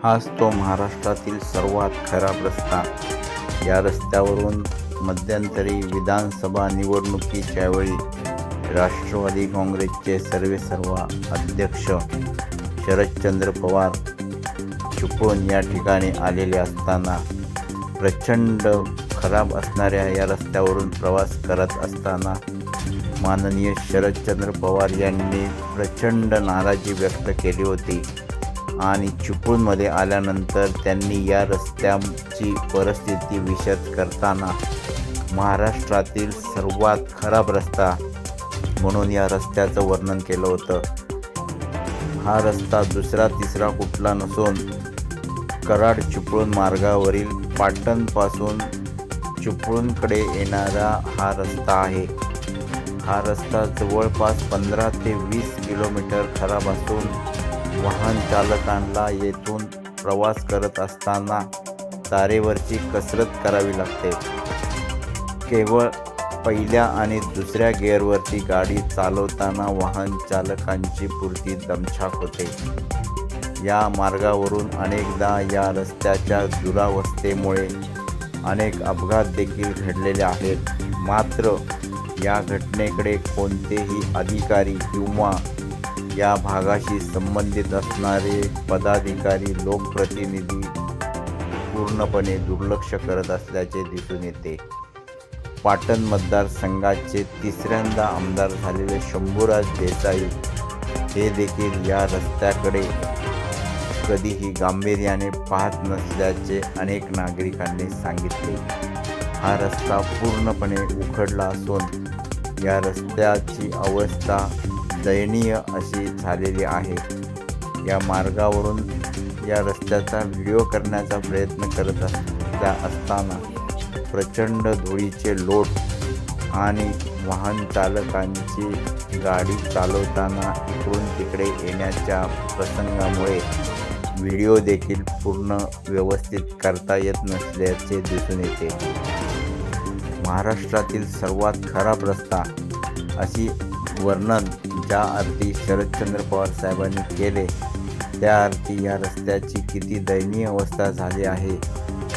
हाच तो महाराष्ट्रातील सर्वात खराब रस्ता या रस्त्यावरून मध्यंतरी विधानसभा निवडणुकीच्या वेळी राष्ट्रवादी काँग्रेसचे सर्वेसर्वा अध्यक्ष शरदचंद्र पवार चुकून या ठिकाणी आलेले असताना प्रचंड खराब असणाऱ्या या रस्त्यावरून प्रवास करत असताना माननीय शरदचंद्र पवार यांनी प्रचंड नाराजी व्यक्त केली होती. आणि चिपळूणमध्ये आल्यानंतर त्यांनी या रस्त्याची परिस्थिती विशद करताना महाराष्ट्रातील सर्वात खराब रस्ता म्हणून या रस्त्याचं वर्णन केलं होतं. हा रस्ता दुसरा तिसरा कुठला नसून कराड चिपळूण मार्गावरील पाटणपासून चिपळूणकडे येणारा हा रस्ता आहे. हा रस्ता जवळपास पंधरा ते वीस किलोमीटर खराब असून वाहन चालकांना येथून प्रवास करत असताना तारेवरची कसरत करावी लागते. केवळ पहिल्या आणि दुसऱ्या गिअरवरती गाडी चालवताना वाहन चालकांची पुरती दमछाक होते. या मार्गावरून अनेकदा या रस्त्याच्या दुरावस्थेमुळे अनेक अपघात देखील घडलेले आहेत. मात्र या घटनेकडे कोणतेही अधिकारी किंवा या भागाशी संबंधित असणारे पदाधिकारी लोकप्रतिनिधी पूर्णपणे दुर्लक्ष करत असल्याचे दिसून येते. पाटण मतदारसंघाचे तिसऱ्यांदा आमदार झालेले शंभूराज देसाई हे देखील या रस्त्याकडे कधीही गांभीर्याने पाहत नसल्याचे अनेक नागरिकांनी सांगितले. हा रस्ता पूर्णपणे उखडला असून या रस्त्याची अवस्था दयनीय अशी झालेली आहे. या मार्गावरून या रस्त्याचा व्हिडिओ करण्याचा प्रयत्न करत त्या असताना प्रचंड धुळीचे लोट आणि वाहन चालकांची गाडी चालवताना इकडून तिकडे येण्याच्या प्रसंगामुळे व्हिडिओ देखील पूर्ण व्यवस्थित करता येत नसल्याचे दिसून येते. महाराष्ट्रातील सर्वात खराब रस्ता अशी वर्णन ज्या अर्थी शरदचंद्र पवार साहेबांनी केले. त्या अर्थी या रस्त्याची किती दयनीय अवस्था झाली आहे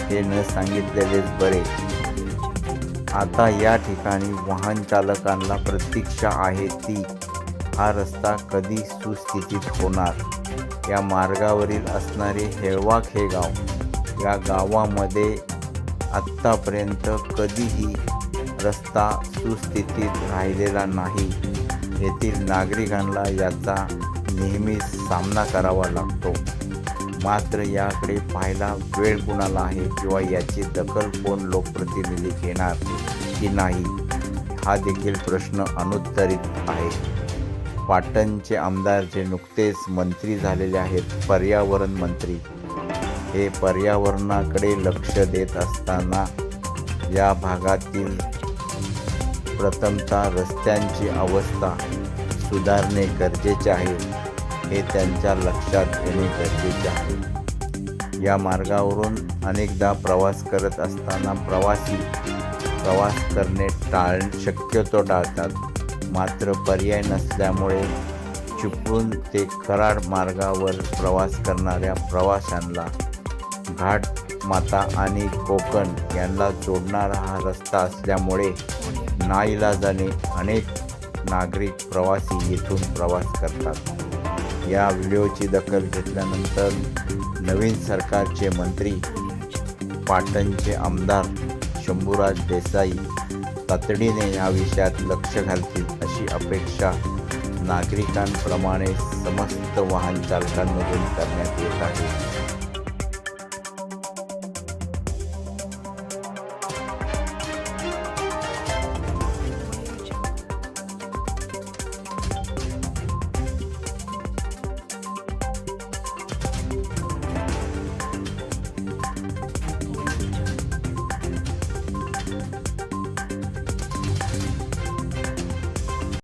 हे न सांगितलेलेच बरे. आता या ठिकाणी वाहन चालकांना प्रतीक्षा आहे ती हा रस्ता कधी सुस्थितीत होणार? या मार्गावरील असणारे हेळवाक हे गाव या गावामध्ये आत्तापर्यंत कधीही रस्ता सुस्थितीत राहिलेला नाही. येथील नागरिकांना याचा नेहमी सामना करावा लागतो. मात्र याकडे पाहायला वेळ कुणाला आहे किंवा याची दखल कोण लोकप्रतिनिधी घेणार की नाही हा देखील प्रश्न अनुत्तरित आहे. पाटणचे आमदार जे नुकतेच मंत्री झालेले आहेत पर्यावरण मंत्री. हे पर्यावरणाकडे लक्ष देत असताना या भागातील प्रथमतः रस्त्यांची अवस्था सुधारणे गरजेचे आहे हे त्यांच्या लक्षात येणे गरजेचे आहे. या मार्गावरून अनेकदा प्रवास करत असताना प्रवासी प्रवास करणे टाळ शक्यतो टाळतात. मात्र पर्याय नसल्यामुळे चिपळून ते कराड मार्गावर प्रवास करणाऱ्या प्रवाशांना घाट माता आणि कोकण यांना जोडणारा हा रस्ता असल्यामुळे नाईलाजाने अनेक नागरिक प्रवासी येथून प्रवास करतात. या व्हिडिओची दखल घेतल्यानंतर नवीन सरकारचे मंत्री पाटणचे आमदार शंभूराज देसाई तातडीने या विषयात लक्ष घालतील अशी अपेक्षा नागरिकांप्रमाणे समस्त वाहन चालकांमधून करण्यात येत आहे.